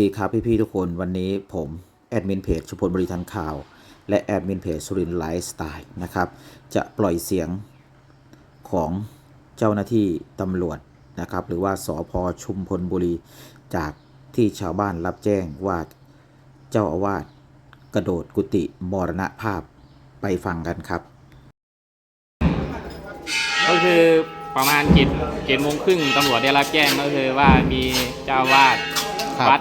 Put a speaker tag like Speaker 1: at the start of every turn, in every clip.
Speaker 1: ดีครับพี่ ๆ ทุกคนวันนี้ผม แอดมินเพจชุมพลบริทันข่าว และแอดมินเพจสุรินไลฟ์สไตล์นะครับ จะปล่อยเสียงของเจ้าหน้าที่ตำรวจนะครับ หรือว่าสอพอชุมพลบุรีจากที่ชาวบ้านรับแจ้งว่าเจ้าอาวาสกระโดดกุฏิมรณภาพไปฟังกันครับ
Speaker 2: ก็คือประมาณเจ็ดเจ็ดโมงครึ่งตำรวจได้รับแจ้งก็คือว่ามีเจ้าอาวาด
Speaker 1: ครับ
Speaker 2: วัด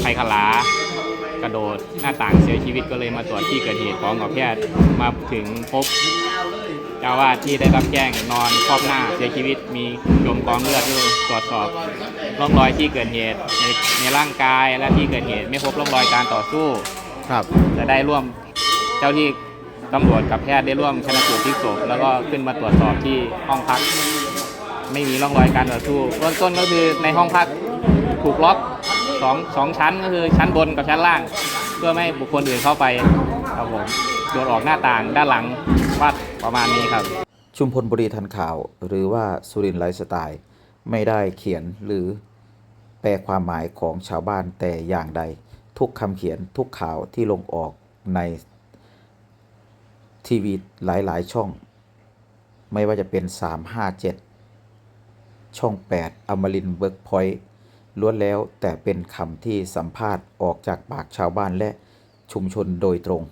Speaker 2: ไผ่ขลากระโดดหน้าต่างเสียชีวิตก็เลยมาตรวจที่เกิดเหตุพร้อมกับแพทย์มาถึงพบเจ้าอาวาดที่ได้รับแจ้งนอนครอบหน้าเสียชีวิตมีจมกองเลือดอยู่ตรวจสอบร่องรอยที่เกิดเหตุในในร่างกายและที่เกิดเหตุไม่พบร่องรอยการต่อสู้
Speaker 1: ครับ
Speaker 2: จะได้ร่วมเจ้าที่ตำรวจกับแพทย์ได้ร่วมชนสูตรพลิกศพแล้วก็ขึ้นมาตรวจสอบที่ห้องพัก ไม่มีร่องรอยการต่อสู้เบื้องต้นก็คือในห้องพักถูกล็อก สองสองชั้นก็คือชั้นบนกับชั้นล่าง เพื่อไม่ให้บุคคลอื่นเข้าไปครับผมโดดออกหน้าต่างด้านหลังวัดประมาณนี้ครับ
Speaker 1: ชุมพลบุรีทันข่าว หรือว่าสุรินทร์ไลฟ์สไตล์ ไม่ได้เขียนหรือแปลความหมายของชาวบ้านแต่อย่างใด ทุกคำเขียนทุกข่าวที่ลงออกในทีวีหลาย ๆ ช่อง ไม่ว่าจะเป็น 357 ช่อง 8อมรินเบิร์กพอยต์ ล้วนแล้วแต่เป็นคำที่สัมภาษณ์ออกจากปากชาวบ้านและชุมชนโดยตรง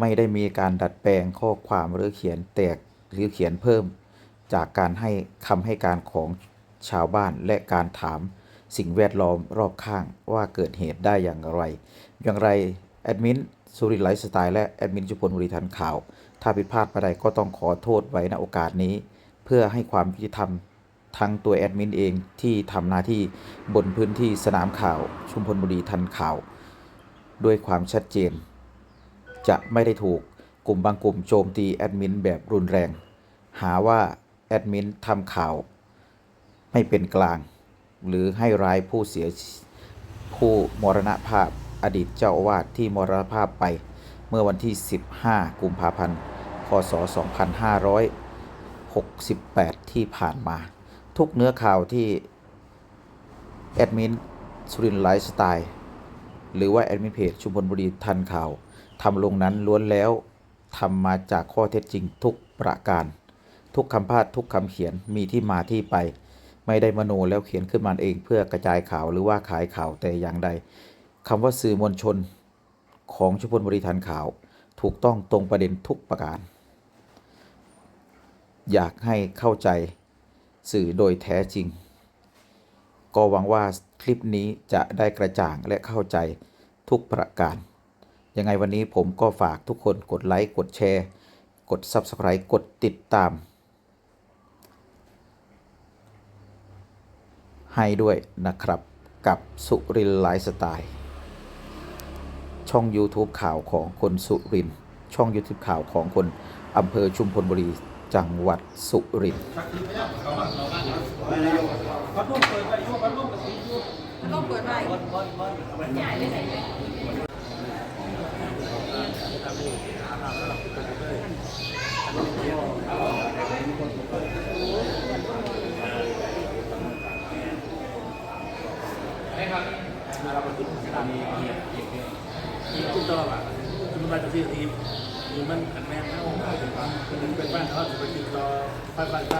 Speaker 1: ไม่ได้มีการดัดแปลงข้อความหรือเขียนแตกหรือเขียนเพิ่ม จากการให้คำให้การของชาวบ้านและการถามสิ่งแวดล้อมรอบข้างว่าเกิดเหตุได้อย่างไร อย่างไร แอดมินสุริไลฟ์สไตล์และแอดมินจุพลบุรีทันข่าว ถ้าผิดพลาดไปใดก็ต้องขอโทษไว้ณโอกาสนี้ เพื่อให้ความยุติธรรม ทั้งตัวแอดมินเองที่ทำหน้าที่บนพื้นที่สนามข่าว ชุมพลบุรีทันข่าว ด้วยความชัดเจน จะไม่ได้ถูกกลุ่มบางกลุ่มโจมตีแอดมินแบบรุนแรง หาว่าแอดมินทำข่าวไม่เป็นกลาง หรือให้ร้ายผู้เสียผู้มรณภาพอดีตเจ้าอาวาสที่มรณภาพไปเมื่อวันที่ 15 กุมภาพันธ์ พศ 2568 ที่ผ่านมา ทุกเนื้อข่าวที่แอดมินสุรินทร์ไลฟ์สไตล์หรือว่าแอดมินเพจชุมพลบุรีทันข่าวทำลงนั้นล้วนแล้วทำมาจากข้อเท็จจริงทุกประการ ทุกคำพาดทุกคำเขียนมีที่มาที่ไป ไม่ได้มโนแล้วเขียนขึ้นมาเองเพื่อกระจายข่าวหรือว่าขายข่าวแต่อย่างใดคำว่าสื่อมวลชนของชุมพลบุรีทันข่าว ถูกต้องตรงประเด็นทุกประการ อยากให้เข้าใจ สื่อโดยแท้จริง ก็หวังว่าคลิปนี้จะได้กระจ่างและเข้าใจทุกประการ ยังไงวันนี้ผมก็ฝากทุกคนกดไลค์กดแชร์ กด Subscribe กดติดตาม ให้ด้วยนะครับกับสุรินไลฟ์สไตล์ ช่อง YouTube ข่าวของคนสุรินช่อง YouTube ข่าวของคนอำเภอชุมพลบุรี จังหวัดสุรินทร์
Speaker 3: ต้องเปิดไว้
Speaker 4: คุณตลอดอะคุณมาจากที่ทีมหรือ มันอันแม่นเท่าเป็นบ้านเขาจะไปติดต่อไฟฟ้า